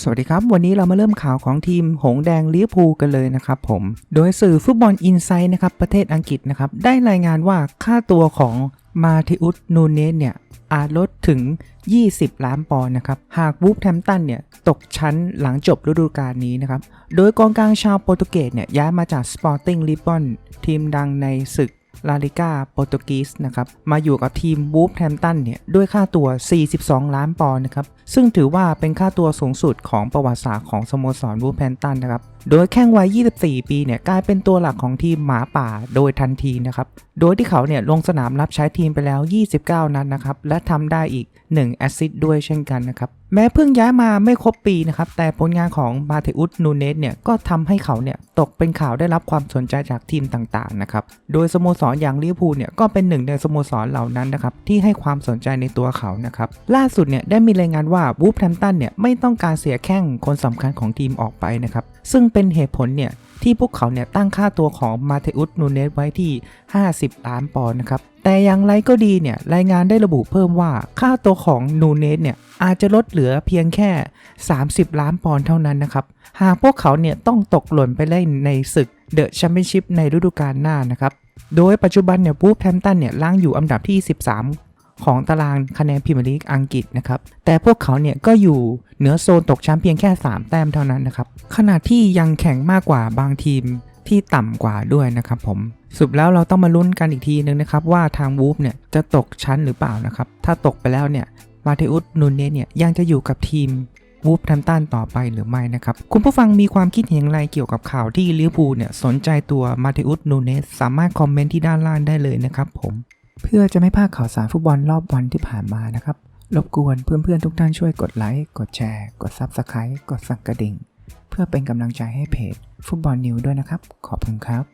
สวัสดีครับ วันนี้เรามาเริ่มข่าวของทีมหงแดงลิเวอร์พูลกันเลยนะครับผม โดยสื่อฟุตบอลอินไซด์นะครับประเทศอังกฤษนะครับได้รายงานว่าค่าตัวของมาทิอุสนูเนสเนี่ยอาจลดถึง 20 ล้านปอนด์นะครับ หากวูฟแทมตันเนี่ยตกชั้นหลังจบฤดูกาลนี้นะครับ โดยกองกลางชาวโปรตุเกสเนี่ยย้ายมาจากสปอร์ติ้งลิบอนทีมดังในศึก ลาลิก้าโปรตุกีสนะครับมาอยู่กับทีมบูฟแฮมตันเนี่ยด้วยค่าตัว 42 ล้านปอนด์นะครับซึ่งถือว่าเป็นค่าตัวสูงสุดของประวัติศาสตร์ของสโมสรบูฟแฮมตันนะครับ โดยแข้งวัย 24 ปีเนี่ยกลายเป็นตัวหลักของทีมหมาป่าโดยทันทีนะครับโดยที่เขาเนี่ยลงสนามรับใช้ทีมไปแล้ว 29 นัดนะครับและทำได้อีก 1 แอสซิสต์ด้วยเช่นกันนะครับแม้เพิ่งย้ายมาไม่ครบปีนะครับแต่ผลงานของมาเทอุสนูเนสเนี่ยก็ทำให้เขาเนี่ยตกเป็นข่าวได้รับความสนใจจากทีมต่างๆนะครับโดยสโมสรอย่างลิเวอร์พูลเนี่ยก็เป็นหนึ่งในสโมสรเหล่านั้นนะครับที่ให้ความสนใจในตัวเขานะครับล่าสุดเนี่ยได้มีรายงานว่าวูฟแฮมตันเนี่ยไม่ต้องการเสียแข้งคนสำคัญของทีมออกไปนะครับซึ่งเป็นเหตุผลเนี่ยที่พวกเขาเนี่ยตั้งค่าตัวของมาเทอุสนูเนสไว้ที่ 50 ล้านปอนด์นะครับ แต่อย่างไรก็ดีเนี่ยรายงานได้ระบุเพิ่มว่าค่าตัวของนูเนสเนี่ยอาจจะลดเหลือเพียงแค่ 30 ล้านปอนด์เท่านั้นนะครับ หากพวกเขาเนี่ยต้องตกหล่นไปเล่นในศึกเดอะแชมเปี้ยนชิพในฤดูกาลหน้านะครับ โดยปัจจุบันเนี่ยบูฟแฮมตันเนี่ยล่างอยู่อันดับที่ 13 ของตารางคะแนนพรีเมียร์ลีกอังกฤษนะครับ แต่พวกเขาเนี่ยก็อยู่เหนือโซนตกชั้นเพียงแค่ 3 แต้มเท่านั้นนะครับ ขณะที่ยังแข่งมากกว่าบางทีมที่ต่ำกว่าด้วยนะครับผมสรุปแล้วเราต้องมาลุ้นกันอีกทีนึงนะครับ ว่าทางวูฟเนี่ยจะตกชั้นหรือเปล่านะครับ ถ้าตกไปแล้วเนี่ยมาเทอุสนูเนสเนี่ยยังจะอยู่กับทีมวูฟแทมตันต่อไปหรือไม่นะครับ คุณผู้ฟังมีความคิดเห็นอย่างไรเกี่ยวกับข่าวที่ลิเวอร์พูลเนี่ยสนใจตัวมาเทอุสนูเนสสามารถคอมเมนต์ที่ด้านล่างได้เลยนะครับผม เพื่อจะไม่พลาดข่าวสารฟุตบอลรอบวันที่ผ่านมานะครับ รบกวนเพื่อนๆทุกท่านช่วยกดไลค์ กดแชร์ กด Subscribe กดสั่นกระดิ่ง เพื่อเป็นกำลังใจให้เพจฟุตบอลนิวด้วยนะครับ ขอบคุณครับ